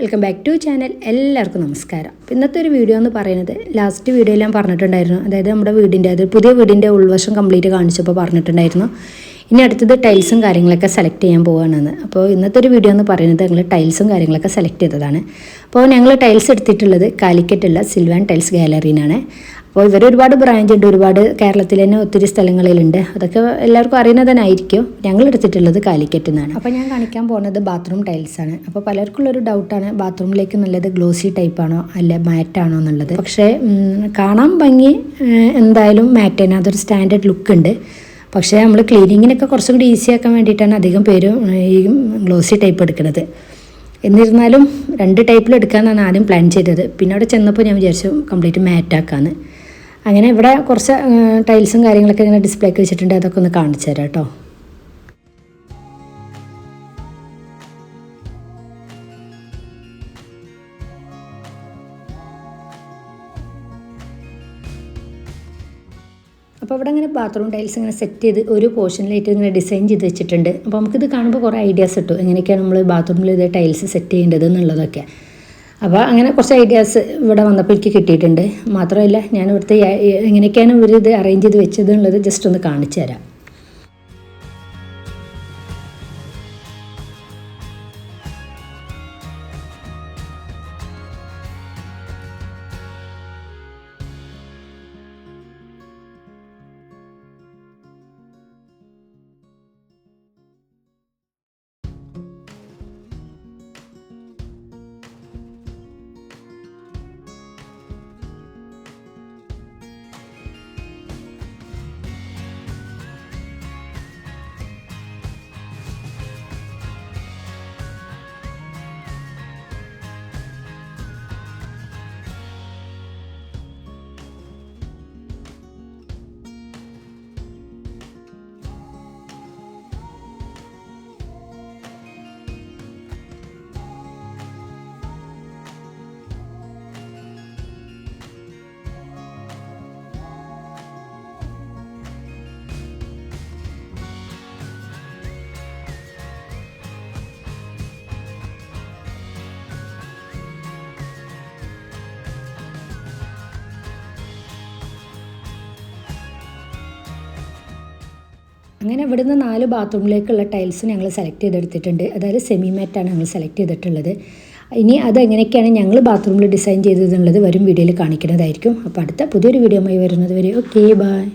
Welcome back to channel എല്ലാവർക്കും നമസ്കാരം. ഇന്നത്തെ ഒരു വീഡിയോ എന്ന് പറയുന്നത് ലാസ്റ്റ് വീഡിയോയിൽ ഞാൻ പറഞ്ഞിട്ടുണ്ടായിരുന്നു. അതായത് നമ്മുടെ വീടിന്റെ അത് പുതിയ വീടിന്റെ ഉൾവശം കംപ്ലീറ്റ് കാണിച്ചപ്പോൾ പറഞ്ഞിട്ടുണ്ടായിരുന്നു. ഇനി അടുത്തത് ടൈൽസും കാര്യങ്ങളൊക്കെ സെലക്ട് ചെയ്യാൻ പോവുകയാണെന്ന് അപ്പോൾ ഇന്നത്തെ ഒരു വീഡിയോ എന്ന് പറയുന്നത് ഞങ്ങൾ ടൈൽസും കാര്യങ്ങളൊക്കെ സെലക്ട് ചെയ്തതാണ്. അപ്പോൾ ഞങ്ങൾ ടൈൽസ് എടുത്തിട്ടുള്ളത് കാലിക്കറ്റുള്ള സിൽവാൻ ടൈൽസ് ഗാലറിയിലാണ് അപ്പോൾ ഇവർ ഒരുപാട് ബ്രാഞ്ച് ഉണ്ട് ഒരുപാട് കേരളത്തിൽ തന്നെ ഒത്തിരി സ്ഥലങ്ങളിലുണ്ട്. അതൊക്കെ എല്ലാവർക്കും അറിയുന്നത് തന്നെ ആയിരിക്കും ഞങ്ങൾ എടുത്തിട്ടുള്ളത് കാലിക്കറ്റ് നിന്നാണ് അപ്പോൾ ഞാൻ കാണിക്കാൻ പോകുന്നത് ബാത്റൂം ടൈൽസാണ് അപ്പോൾ പലർക്കും ഡൗട്ടാണ് ബാത്റൂമിലേക്ക് നല്ലത് ഗ്ലോസി ടൈപ്പ് ആണോ അല്ല മാറ്റ് ആണോ എന്നുള്ളത്. പക്ഷേ കാണാൻ ഭംഗി എന്തായാലും മാറ്റ് തന്നെ. അതൊരു സ്റ്റാൻഡേർഡ് ലുക്ക് ഉണ്ട്. പക്ഷേ നമ്മൾ ക്ലീനിങ്ങിനൊക്കെ കുറച്ചും കൂടി ഈസി ആക്കാൻ വേണ്ടിയിട്ടാണ് അധികം പേരും ഈ ഗ്ലോസി ടൈപ്പ് എടുക്കുന്നത്. എന്നിരുന്നാലും രണ്ട് ടൈപ്പിൽ എടുക്കാമെന്നാണ് ആദ്യം പ്ലാൻ ചെയ്തത്. പിന്നെ അവിടെ ചെന്നപ്പോൾ ഞാൻ വിചാരിച്ചു കംപ്ലീറ്റ് മാറ്റ് ആക്കാന്ന്. അങ്ങനെ ഇവിടെ കുറച്ച് ടൈൽസും കാര്യങ്ങളൊക്കെ ഇങ്ങനെ ഡിസ്പ്ലേക്ക് വെച്ചിട്ടുണ്ട്. അതൊക്കെ ഒന്ന് കാണിച്ചു തരാം കേട്ടോ. അപ്പോൾ അവിടെ അങ്ങനെ ബാത്റൂം ടൈൽസ് ഇങ്ങനെ സെറ്റ് ചെയ്ത് ഒരു പോർഷനിലായിട്ട് ഇങ്ങനെ ഡിസൈൻ ചെയ്ത് വെച്ചിട്ടുണ്ട്. അപ്പോൾ നമുക്കിത് കാണുമ്പോൾ കുറേ ഐഡിയാസ് കിട്ടും. എങ്ങനെയൊക്കെയാണ് നമ്മൾ ബാത്റൂമിൽ ഇത് ടൈൽസ് സെറ്റ് ചെയ്യേണ്ടത് എന്നുള്ളതൊക്കെ. അപ്പോൾ അങ്ങനെ കുറച്ച് ഐഡിയാസ് ഇവിടെ വന്നപ്പോൾ എനിക്ക് കിട്ടിയിട്ടുണ്ട്. മാത്രമല്ല ഞാൻ ഇവിടുത്തെ എങ്ങനെയൊക്കെയാണ് ഇവർ ഇത് അറേഞ്ച് ചെയ്ത് വെച്ചത് എന്നുള്ളത് ജസ്റ്റ് ഒന്ന് കാണിച്ചു തരാം. അങ്ങനെ ഇവിടുന്ന് നാല് ബാത്റൂമിലേക്കുള്ള ടൈൽസ് ഞങ്ങൾ സെലക്ട് ചെയ്തെടുത്തിട്ടുണ്ട്. അതായത് സെമി മാറ്റാണ് ഞങ്ങൾ സെലക്ട് ചെയ്തിട്ടുള്ളത്. ഇനി അത് എങ്ങനെയൊക്കെയാണ് ഞങ്ങൾ ബാത്റൂമിൽ ഡിസൈൻ ചെയ്തതെന്നുള്ളത് വരും വീഡിയോയിൽ കാണിക്കുന്നതായിരിക്കും. അപ്പോൾ അടുത്ത പുതിയൊരു വീഡിയോ വരുന്നത് വരെ. Okay bye